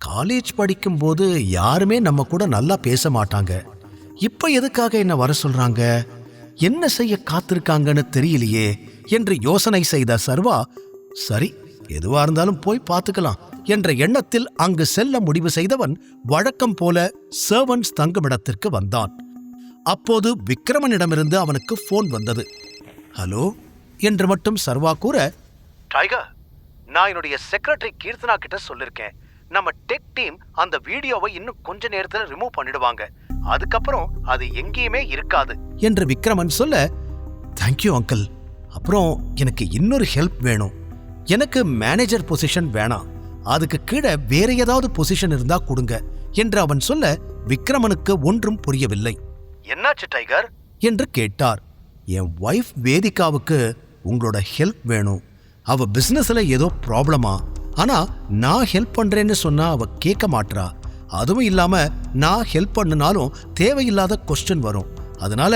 College படிக்கும்போது யாருமே நம்ம கூட நல்லா பேச மாட்டாங்க. இப்ப எதுக்காக என்ன வர சொல்றாங்க? என்ன செய்ய காத்திருக்காங்கன்னு தெரியலையே என்று யோசனை செய்த சர்வா சரி எதுவா இருந்தாலும் போய் பார்த்துக்கலாம் என்ற எண்ணத்தில் அங்கு செல்ல முடிவு செய்தவன் வழக்கம் போல சர்வன்ஸ் தங்குமிடத்திற்கு வந்தான். அப்போது விக்ரமனிடமிருந்து அவனுக்கு ஃபோன் வந்தது. ஹலோ என்று மட்டும் சர்வா கூற டைகர் நான் என்னுடைய செக்ரட்டரி கீர்த்தனா கிட்ட சொல்லிருக்கேன். நம்ம டெக் டீம் அந்த வீடியோவை இன்னும் கொஞ்ச நேரத்துல ரிமூவ் பண்ணிடுவாங்க. அதுக்கப்புறம் அது எங்கேயுமே இருக்காது. என்று விக்ரமன் சொல்ல தேங்க்யூ அங்கிள் அப்புறம் எனக்கு இன்னொரு ஹெல்ப் வேணும். எனக்கு மேனேஜர் பொசிஷன் வேணாம். அதுக்கு கீழே வேற ஏதாவது பொசிஷன் இருந்தா கொடுங்க. என்று அவன் சொல்ல விக்ரமனுக்கு ஒன்றும் புரியவில்லை. என்னாச்சு டைகர் என்று கேட்டார். என் ஒய்ஃப் வேதிகாவுக்கு உங்களோட ஹெல்ப் வேணும். அவ பிசினஸ்ல ஏதோ ப்ராப்ளமா ஆனா நான் ஹெல்ப் பண்றேன்னு சொன்னா அவ கேட்க மாட்றா. அதுவும் இல்லாம நான் ஹெல்ப் பண்ணினாலும் தேவையில்லாத கொஸ்டின் வரும். அதனால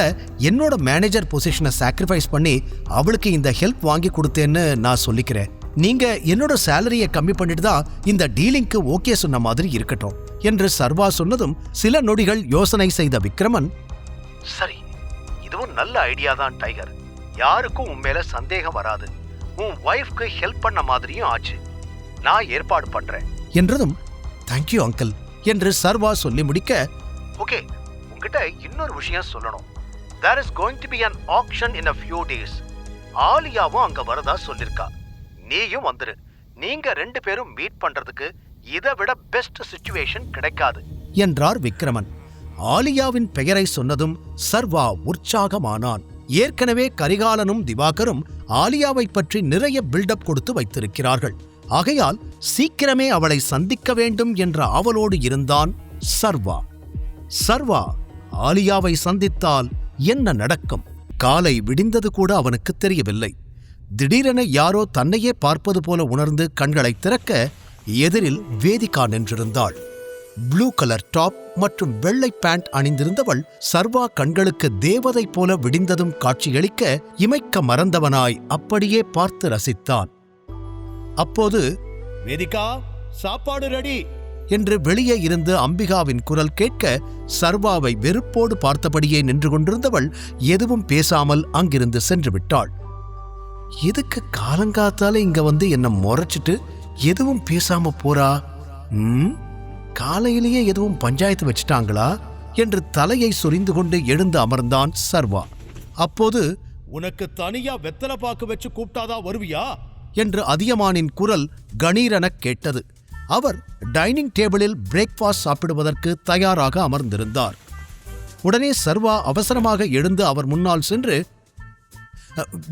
என்னோட மேனேஜர் பொசிஷனை சாக்ரிஃபைஸ் பண்ணி அவளுக்கு இந்த ஹெல்ப் வாங்கி கொடுத்தேன்னு நான் சொல்லிக்கிறேன். நீங்க என்னோட சேலரியை கம்மி பண்ணிட்டு தான் இந்த டீலிங்க்கு ஓகே சொன்ன மாதிரி இருக்கட்டும் என்று சர்வா சொன்னதும் சில நொடிகள் யோசனை செய்த விக்ரமன் சரி இதுவும் நல்ல ஐடியா தான் டைகர் யாருக்கும் உன் மேல சந்தேகம் வராது. உன் ஒய்ஃப்க்கு ஹெல்ப் பண்ண மாதிரியும் ஆச்சு. நான் ஏற்பாடு பண்றேன். என்றதும் தேங்க்யூ அங்கிள் என்று சர்வா சொல்லி முடிக்க ஓகே உங்ககிட்ட இன்னொரு விஷயம் சொல்லணும். There is going to be an action in a few days ஆலியாவும் அங்க வரதா சொல்லிருக்கா. நீயும் வந்துரு. நீங்க ரெண்டு பேரும் மீட் பண்றதுக்கு இதை விட பெஸ்ட் சுச்சுவேஷன் கிடைக்காது. என்றார் விக்ரமன். ஆலியாவின் பெயரை சொன்னதும் சர்வா உற்சாகமானான். ஏற்கனவே கரிகாலனும் திவாகரும் ஆலியாவை பற்றி நிறைய பில்டப் கொடுத்து வைத்திருக்கிறார்கள். ஆகையால் சீக்கிரமே அவளை சந்திக்க வேண்டும் என்ற ஆவலோடு இருந்தான் சர்வா. சர்வா ஆலியாவை சந்தித்தால் என்ன நடக்கும்? காலை விடிந்தது கூட அவனுக்கு தெரியவில்லை. திடீரென யாரோ தன்னையே பார்ப்பது போல உணர்ந்து கண்களை திறக்க எதிரில் வேதிகா நின்றிருந்தாள். ப்ளூ கலர் டாப் மற்றும் வெள்ளை பேண்ட் அணிந்திருந்தவள் சர்வா கண்களுக்கு தேவதை போல விடிந்ததும் காட்சியளிக்க இமைக்க மறந்தவனாய் அப்படியே பார்த்து ரசித்தான். அப்போது வேதிகா சாப்பாடு ரெடி. என்று வெளியே இருந்து அம்பிகாவின் குரல் கேட்க சர்வாவை வெறுப்போடு பார்த்தபடியே நின்று கொண்டிருந்தவள் எதுவும் பேசாமல் அங்கிருந்து சென்று விட்டாள். எதுக்கு காலங்காத்தால இங்க வந்து என்ன முறைச்சிட்டு எதுவும் பேசாம போறா? ம்? காலையிலேயே எதுவும் பஞ்சாயத்து வச்சிட்டாங்களா? என்று தலையை சொரிந்து கொண்டு எழுந்து அமர்ந்தான் சர்வா. அப்போது உனக்கு தனியா வெத்தலை பாக்கு வச்சு கூப்பிட்டாதான் வருவியா? என்று அதியமானின் குரல் கணீரெனக் கேட்டது. அவர் டைனிங் டேபிளில் பிரேக்ஃபாஸ்ட் சாப்பிடுவதற்கு தயாராக அமர்ந்திருந்தார். உடனே சர்வா அவசரமாக எழுந்து அவர் முன்னால் சென்று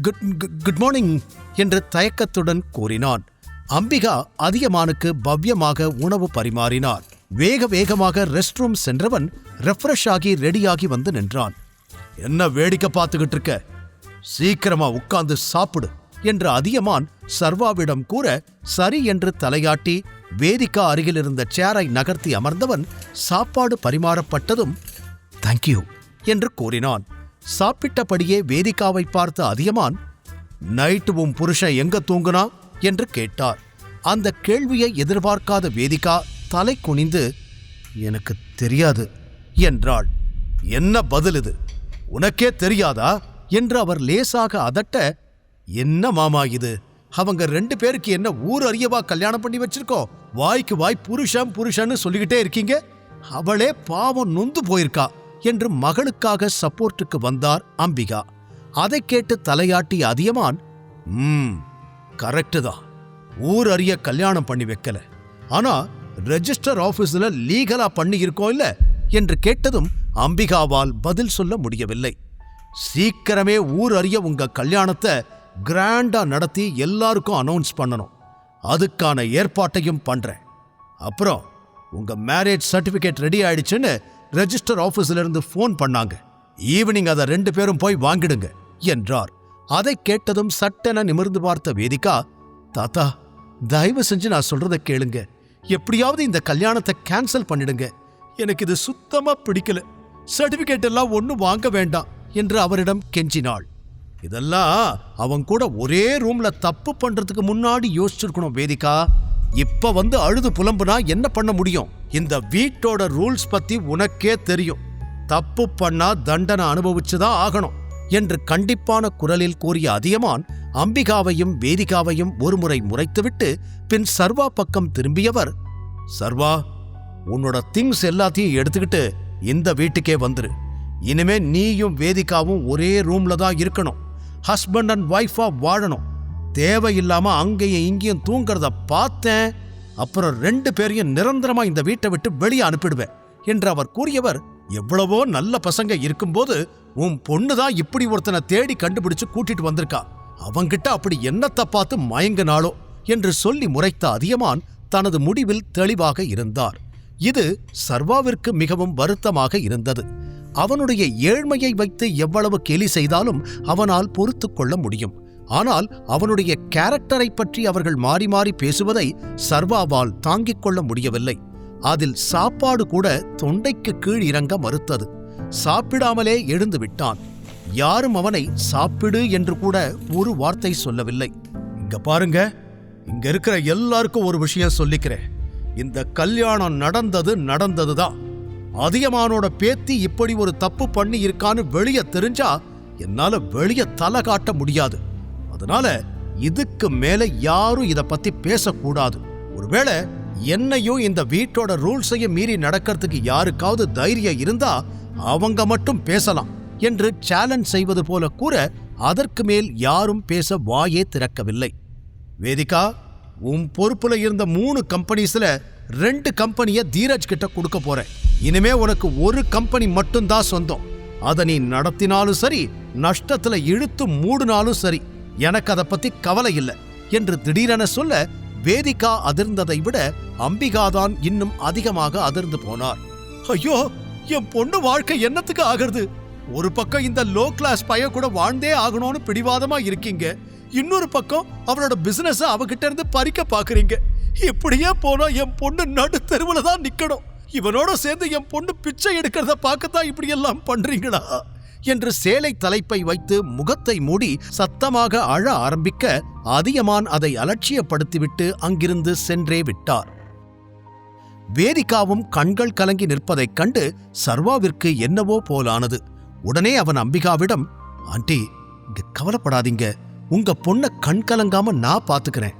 குட் குட்- குட் மார்னிங் என்று தயக்கத்துடன் கூறினான். அம்பிகா அதியமானுக்கு பவ்யமாக உணவு பரிமாறினார். வேக வேகமாக ரெஸ்ட் ரூம் சென்றவன் ரெஃப்ரெஷ் ஆகி ரெடியாகி வந்து நின்றான். என்ன வேடிக்கை பார்த்துக்கிட்டு இருக்க? சீக்கிரமா உட்கார்ந்து சாப்பிடு. என்று அதியமான் சர்வாவிடம் கூற சரி என்று தலையாட்டி வேதிக்கா அருகிலிருந்த சேரை நகர்த்தி அமர்ந்தவன் சாப்பாடு பரிமாறப்பட்டதும் தேங்க்யூ என்று கூறினான். சாப்பிட்டபடியே வேதிக்காவை பார்த்த அதியமான் நைட்டு உன் புருஷன் எங்க தூங்குனா? என்று கேட்டார். அந்த கேள்வியை எதிர்பார்க்காத வேதிகா தலை குனிந்து எனக்கு தெரியாது என்றாள். என்ன பதில் இது? உனக்கே தெரியாதா? என்று அவர் லேசாக அதட்ட என்ன மாமா இது? அவங்க ரெண்டு பேருக்கு என்ன ஊர் அறியவா கல்யாணம் பண்ணி வச்சிருக்கோம்? வாய்க்கு வாய் புருஷன் புருஷன்னு சொல்லிக்கிட்டே இருக்கீங்க? அவளே பாவம் நொந்து போயிருக்கா என்று மகளுக்காக சப்போர்ட்டுக்கு வந்தார் அம்பிகா. அதை கேட்டு தலையாட்டி அதியமான் ம் கரெக்டு தான். ஊர் அறிய கல்யாணம் பண்ணி வைக்கல. ஆனா ரெஜிஸ்டர் ஆபீஸ்ல லீகலா பண்ணி இருக்கோம் இல்ல? என்று கேட்டதும் அம்பிகாவால் பதில் சொல்ல முடியவில்லை. சீக்கிரமே ஊர் அறிய உங்க கல்யாணத்தை கிராண்டா நடத்தி எல்லாருக்கும் அனௌன்ஸ் பண்ணணும். அதுக்கான ஏற்பாட்டையும் பண்றேன். அப்புறம் உங்க மேரேஜ் சர்டிபிகேட் ரெடி ஆயிடுச்சுன்னு ரெஜிஸ்டர் ஆபீஸ்ல இருந்து ஃபோன் பண்ணாங்க. ஈவினிங் அதை ரெண்டு பேரும் போய் வாங்கிடுங்க என்றார். அதை கேட்டதும் சட்டென நிமிர்ந்து பார்த்த வேதிகா தாத்தா தயவு செஞ்சு நான் சொல்றத கேளுங்க. எப்படியாவது இந்த கல்யாணத்தை கேன்சல் பண்ணிடுங்க. எனக்கு இது சுத்தமா பிடிக்கல. சர்டிபிகேட் எல்லாம் ஒன்றும் வாங்க வேண்டாம் என்று அவரிடம் கெஞ்சினாள். இதெல்லாம் அவன் கூட ஒரே ரூம்ல தப்பு பண்றதுக்கு முன்னாடி யோசிச்சிருக்கணும் வேதிகா. இப்ப வந்து அழுது புலம்புனா என்ன பண்ண முடியும்? இந்த வீட்டோட ரூல்ஸ் பத்தி உனக்கே தெரியும். தப்பு பண்ணா தண்டனை அனுபவிச்சுதான் ஆகணும் என்று கண்டிப்பான குரலில் கூறிய அதியமான் அம்பிகாவையும் வேதிகாவையும் ஒருமுறை முறைத்துவிட்டு பின் சர்வா பக்கம் திரும்பியவர் சர்வா உன்னோட திங்ஸ் எல்லாத்தையும் எடுத்துக்கிட்டு இந்த வீட்டுக்கே வந்துரு. இனிமே நீயும் வேதிகாவும் ஒரே ரூம்ல தான் இருக்கணும். ஹஸ்பண்ட் அண்ட் ஒய்ஃபாக வாழணும். தேவையில்லாமல் அங்கேயும் இங்கேயும் தூங்குறத பார்த்தேன். அப்புறம் ரெண்டு பேரையும் நிரந்தரமாக இந்த வீட்டை விட்டு வெளியே அனுப்பிடுவேன் என்று அவர் கூறியவர் எவ்வளவோ நல்ல பசங்க இருக்கும்போது உன் பொண்ணு தான் இப்படி ஒருத்தனை தேடி கண்டுபிடிச்சு கூட்டிட்டு வந்திருக்கா. அவங்கிட்ட அப்படி என்னத்தை பார்த்து மயங்கினாளோ? என்று சொல்லி முறைத்த அதியமான் தனது முடிவில் தெளிவாக இருந்தார். இது சர்வாவிற்கு மிகவும் வருத்தமாக இருந்தது. அவனுடைய ஏழ்மையை வைத்து எவ்வளவு கேலி செய்தாலும் அவனால் பொறுத்து கொள்ள முடியும். ஆனால் அவனுடைய கேரக்டரை பற்றி அவர்கள் மாறி மாறி பேசுவதை சர்வாவால் தாங்கிக் கொள்ள முடியவில்லை. அதில் சாப்பாடு கூட தொண்டைக்கு கீழ் இறங்க மறுத்தது. சாப்பிடாமலே எழுந்து விட்டான். யாரும் அவனை சாப்பிடு என்று கூட ஒரு வார்த்தை சொல்லவில்லை. இங்க பாருங்க. இங்க இருக்கிற எல்லாருக்கும் ஒரு விஷயம் சொல்லிக்கிறேன். இந்த கல்யாணம் நடந்தது நடந்ததுதான். அதியமானோட பேத்தி இப்படி ஒரு தப்பு பண்ணி இருக்கான்னு வெளிய தெரிஞ்சா என்னால வெளிய தலை காட்ட முடியாது. அதனால இதுக்கு மேல யாரும் இத பத்தி பேசக்கூடாது. ஒருவேளை என்னையும் இந்த வீட்டோட ரூல்ஸையும் மீறி நடக்கிறதுக்கு யாருக்காவது தைரியம் இருந்தா அவங்க மட்டும் பேசலாம் என்று சேலஞ்ச் செய்வது போல கூற அதற்கு மேல் யாரும் பேச வாயே திறக்கவில்லை. வேதிகா உன் பொறுப்புல இருந்த மூணு கம்பெனிஸ்ல ரெண்டு கம்பெனியை தீரஜ் கிட்ட கொடுக்க போறேன். இனிமே உனக்கு ஒரு கம்பெனி மட்டும்தான் சொந்தம். அதை நீ நடத்தினாலும் சரி நஷ்டத்துல இழுத்து மூடினாலும் சரி எனக்கு அதை பத்தி கவலை இல்லை என்று திடீரென சொல்ல வேதிகா அதிர்ந்ததை விட அம்பிகாதான் இன்னும் அதிகமாக அதிர்ந்து போனார். ஐயோ என் பொண்ணு வாழ்க்கை என்னத்துக்கு ஆகிறது? ஒரு பக்கம் இந்த லோ கிளாஸ் பைய கூட வாழ்ந்தே ஆகணும்னு பிடிவாதமா இருக்கீங்க. இன்னொரு பக்கம் அவளோட பிசினஸ் அவகிட்ட இருந்து பறிக்க பாக்குறீங்க. இப்படியே போனா என் பொண்ணு நடு தான் நிக்கணும். இவனோட சேர்ந்து என் பொண்ணு பிச்சை எடுக்கிறத பார்க்கத்தான் இப்படியெல்லாம் பண்றீங்களா? என்று சேலை தலைப்பை வைத்து முகத்தை மூடி சத்தமாக அழ ஆரம்பிக்க அதியமான் அதை அலட்சியப்படுத்திவிட்டு அங்கிருந்து சென்றே விட்டார். வேதிகாவும் கண்கள் கலங்கி நிற்பதைக் கண்டு சர்வாவிற்கு என்னவோ போலானது. உடனே அவன் அம்பிகாவிடம் ஆண்டி இங்க கவலைப்படாதீங்க. உங்க பொண்ணை கண் கலங்காம நான் பாத்துக்கிறேன்.